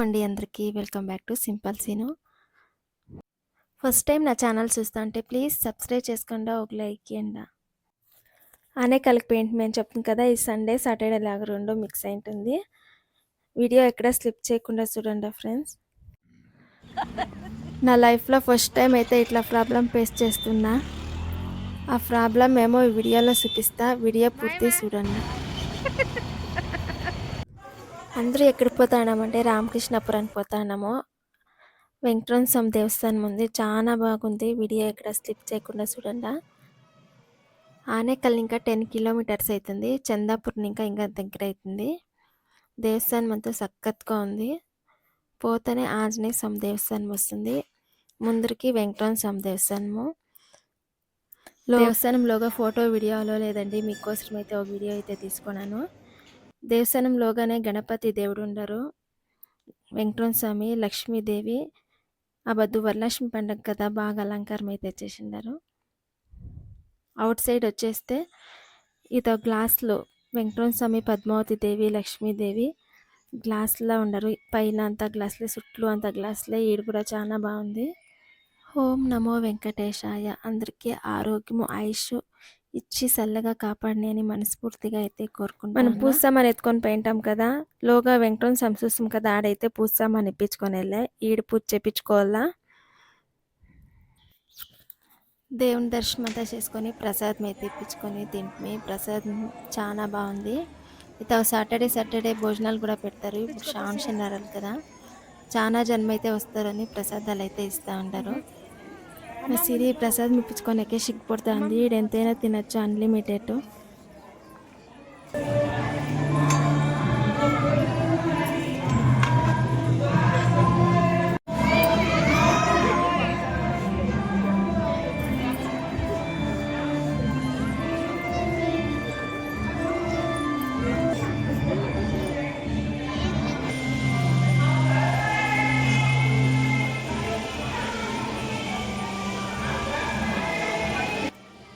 అండి అందరికీ. Welcome back to simple Seenu. First time నా ఛానల్ చూస్తా ఉంటే ప్లీజ్ సబ్స్క్రైబ్ చేసుకోండి ఒక లైక్ ఇవ్వండి అనే కలిపి పెయింట్ మేము చెప్తుంది కదా ఈ సండే సాటర్డే లాగా రెండు మిక్స్ అయి ఉంటుంది వీడియో ఎక్కడ స్లిప్ చేయకుండా చూడండి ఫ్రెండ్స్. నా లైఫ్లో ఫస్ట్ టైం అయితే ఇట్లా ప్రాబ్లం ఫేస్ చేస్తున్నా. ఆ ప్రాబ్లం ఏమో ఈ వీడియోలో చూపిస్తా. వీడియో పూర్తి చూడండి. అందరూ ఎక్కడికి పోతాడామంటే రామకృష్ణపురానికి పోతాడాము వెంకటరమణ స్వామి దేవస్థానం ఉంది. చాలా బాగుంది. వీడియో ఎక్కడ స్లిప్ చేయకుండా చూడండి. ఆనేకల్ ఇంకా టెన్ కిలోమీటర్స్ అవుతుంది. చందాపూర్ ఇంకా ఇంకా దగ్గర అవుతుంది. దేవస్థానం అంతా సక్కత్గా ఉంది. పోతేనే ఆంజనేయ స్వామి దేవస్థానం వస్తుంది. ముందరికి వెంకటరమణ స్వామి దేవస్థానము. దేవస్థానంలోగా ఫోటో వీడియోలో లేదండి. మీకోసం అయితే ఒక వీడియో అయితే తీసుకున్నాను. దేవస్థానంలోగానే గణపతి దేవుడు ఉండరు వెంకటరమణ స్వామి లక్ష్మీదేవి ఆ బద్దు వరలక్ష్మి పండుగ కదా బాగా అలంకారం అయితే చేసిండారు అవుట్ సైడ్ వచ్చేస్తే ఇదో గ్లాస్లో వెంకటరమణ స్వామి పద్మావతి దేవి లక్ష్మీదేవి గ్లాస్లో ఉండరు. పైన అంతా గ్లాసులే చుట్టూ అంతా గ్లాసులే ఈడు కూడా చాలా బాగుంది. ఓం నమో వెంకటేశాయ. అందరికీ ఆరోగ్యము ఆయుష్ ఇచ్చి చల్లగా కాపాడిని అని మనస్ఫూర్తిగా అయితే కోరుకుంటాం మనం పూస్తామని ఎత్తుకొని పోయింటాం కదా. లోగా వెంకటం సంసూస్తాం కదా. ఆడైతే పూస్తామని ఇప్పించుకొని వెళ్ళే. ఈడు పూజ చేపించుకోవాలా? దేవుని దర్శనం అంతా చేసుకొని ప్రసాదం అయితే ఇప్పించుకొని తింటే ప్రసాదం చాలా బాగుంది. ఇత సాటర్డే సాటర్డే భోజనాలు కూడా పెడతారు. ఇప్పుడు శ్రావణ శనివారాలు కదా. చాలా జన్మ అయితే వస్తారని ప్రసాదాలు అయితే ఇస్తూ ఉంటారు. నా సిరి ప్రసాద్ ఇప్పించుకోనికే సిగ్గుపడుతుంది ఎంతైనా తినచ్చు అన్లిమిటెడ్.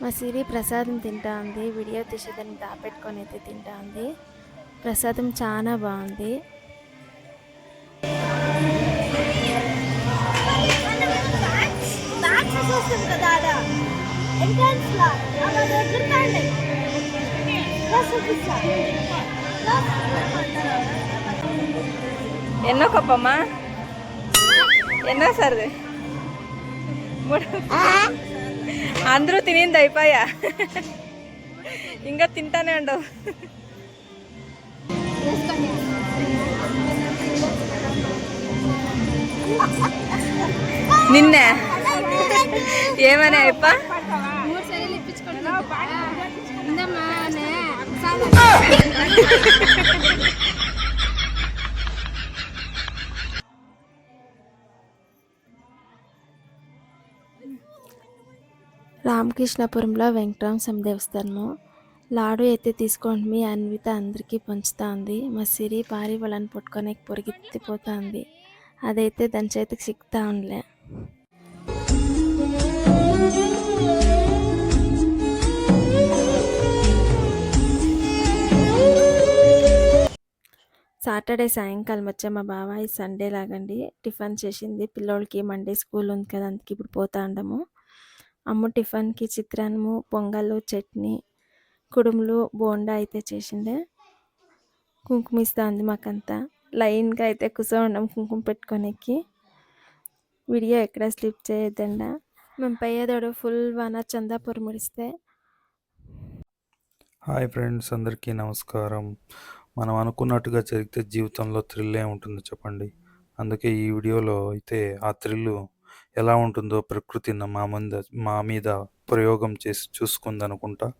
మా సిరి ప్రసాదం తింటా ఉంది. వీడియో తీసేదాన్ని దాపెట్టుకొని అయితే తింటా ఉంది. ప్రసాదం చాలా బాగుంది. ఎన్నో కప్పమ్మా ఎన్నో మూడు అందరూ తినింది అయిపోయా? ఇంకా తింటానే ఉండవు. నిన్న? ఏమని అయిప? మూడు సార్లు ఇప్పించుకుంటున్నా రామకృష్ణపురంలో వెంకటరామ స్వామి దేవస్థానము. లాడు అయితే తీసుకోండి మీ అన్విత అందరికీ పంచుతోంది. మా సిరి పారి వాళ్ళని పట్టుకొని పొరిగెత్తిపోతా అదైతే దాని చేతికి సిక్తా ఉండలే సాటర్డే సాయంకాలం వచ్చే మా బాబాయ్ సండే లాగండి. టిఫిన్ చేసింది పిల్లోళ్ళకి మండే స్కూల్ ఉంది కదా అందుకే ఇప్పుడు పోతా ఉండము. అమ్మ టిఫిన్కి చిత్రాన్నము పొంగల్ చట్నీ కుడుములు బోండా అయితే చేసిండే. కుంకుమ ఇస్తుంది మాకంతా. లైన్గా అయితే కూర్చో ఉండం కుంకుమ పెట్టుకోనికి. వీడియో ఎక్కడ స్లిప్ చేయొద్దండ. మేము పయ్యేదోడు ఫుల్ వాన చందాపురం ముడిస్తే హాయ్ ఫ్రెండ్స్ అందరికీ నమస్కారం. మనం అనుకున్నట్టుగా జరిగితే జీవితంలో థ్రిల్ ఉంటుంది చెప్పండి. అందుకే ఈ వీడియోలో అయితే ఆ థ్రిల్ ఎలా ఉంటుందో ప్రకృతి న- మా ముంద మా మీద ప్రయోగం చేసి చూసుకుందనుకుంటా.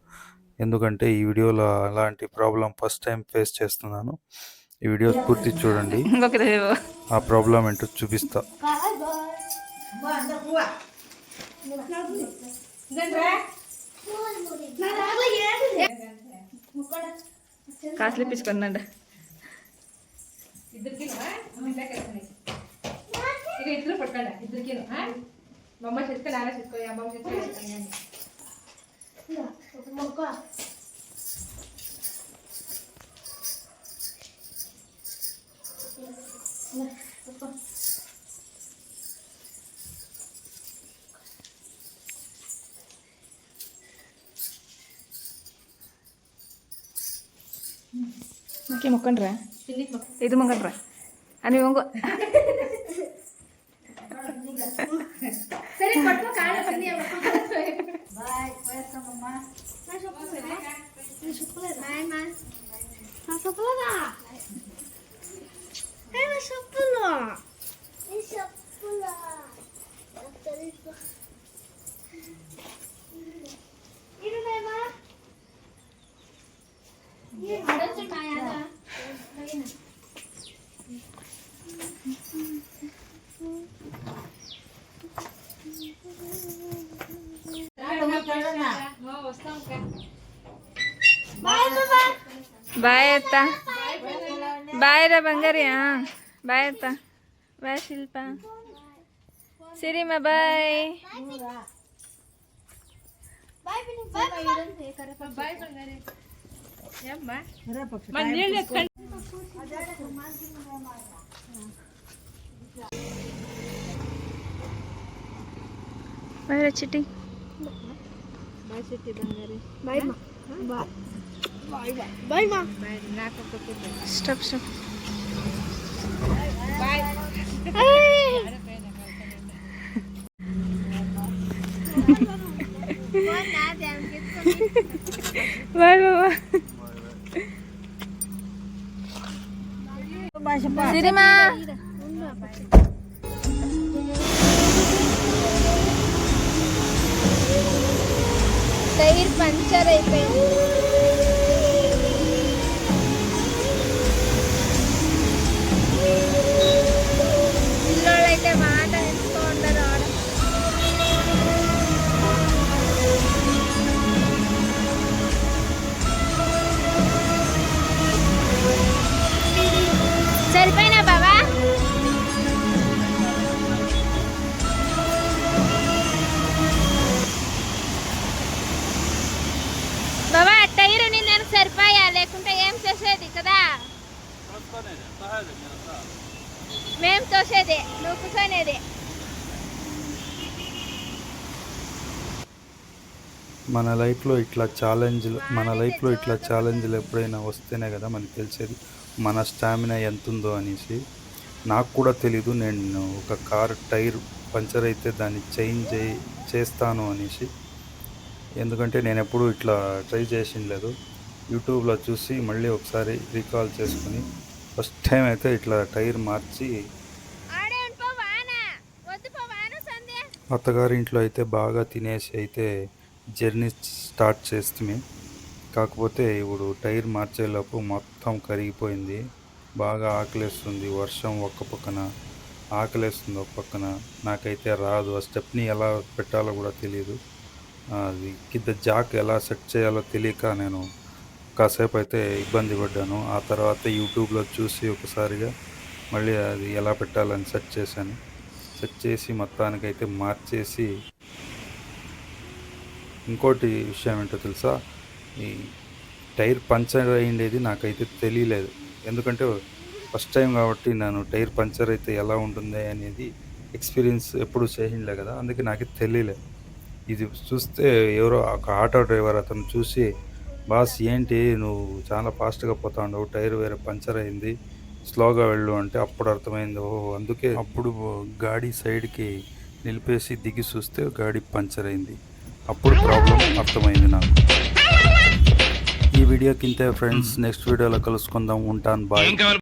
ఎందుకంటే ఈ వీడియోలో అలాంటి ప్రాబ్లం ఫస్ట్ టైం ఫేస్ చేస్తున్నాను. ఈ వీడియో పూర్తి చూడండి. ఆ ప్రాబ్లం ఏంటో చూపిస్తా. కాసులు ఇప్పించుకున్నాడు ini Itu mungkin, bro. 妈，那是不回来，你是不来。妈。bye అత్త బాయ్ రా బంగారి ఆ. బాయ్ అత్త bye Shilpa Sirima bye bye రా చిట్టి స్టాప్ స్టాప్ బాయ్ బాబా సిరిమా టైర్ పంచర్ అయిపోయింది మేము తోసేది నువ్వు కూర్చొనేది మన లైఫ్లో ఇట్లా ఛాలెంజ్లు మన లైఫ్లో ఇట్లా ఛాలెంజ్లు ఎప్పుడైనా వస్తేనే కదా మనకి తెలిసేది? మన స్టామినా ఎంత ఉందో అనేసి. నాకు కూడా తెలీదు నేను ఒక కార్ టైర్ పంచర్ అయితే దాన్ని చేంజ్ చే- చేస్తాను అనేసి. ఎందుకంటే నేను ఎప్పుడూ ఇట్లా ట్రై చేసిండలేదు. యూట్యూబ్లో చూసి మళ్ళీ ఒకసారి రీకాల్ చేసుకుని ఫస్ట్ టైం అయితే ఇట్లా టైర్ మార్చి అత్తగారి ఇంట్లో అయితే బాగా తినేసి అయితే జర్నీ స్టార్ట్ చేస్తుంది. కాకపోతే ఇప్పుడు టైర్ మార్చేలోపు మొత్తం కరిగిపోయింది. బాగా ఆకలేస్తుంది. వర్షం ఒక్క పక్కన ఆకలేస్తుంది ఒక పక్కన. నాకైతే రాదు. ఆ స్టెప్ని ఎలా పెట్టాలో కూడా తెలియదు అది కింద జాక్ ఎలా సెట్ చేయాలో తెలియక నేను కాసేపు అయితే ఇబ్బంది పడ్డాను. ఆ తర్వాత యూట్యూబ్లో చూసి ఒకసారిగా మళ్ళీ అది ఎలా పెట్టాలని సెట్ చేశాను. సెట్ చేసి మొత్తానికైతే మార్చేసి ఇంకోటి విషయం ఏంటో తెలుసా? ఈ టైర్ పంచర్ అయ్యిండేది నాకైతే తెలియలేదు. ఎందుకంటే ఫస్ట్ టైం కాబట్టి నేను టైర్ పంచర్ అయితే ఎలా ఉంటుంది అనేది ఎక్స్పీరియన్స్ ఎప్పుడు చేసిండలే కదా అందుకే నాకు తెలియలేదు ఇది చూస్తే ఎవరో ఒక ఆటో డ్రైవర్ అతను చూసి బాస్ ఏంటి నువ్వు చాలా ఫాస్ట్గా పోతా ఉండవు టైర్ వేరే పంచర్ అయింది స్లోగా వెళ్ళు అంటే అప్పుడు అర్థమైంది. ఓ అందుకే అప్పుడు గాడి సైడ్కి నిలిపేసి దిగి చూస్తే గాడి పంచర్ అయింది. అప్పుడు ప్రాబ్లం అర్థమైంది నాకు. ఈ వీడియోకి ఇంతే ఫ్రెండ్స్ నెక్స్ట్ వీడియోలో కలుసుకుందాం. ఉంటాను బాయ్.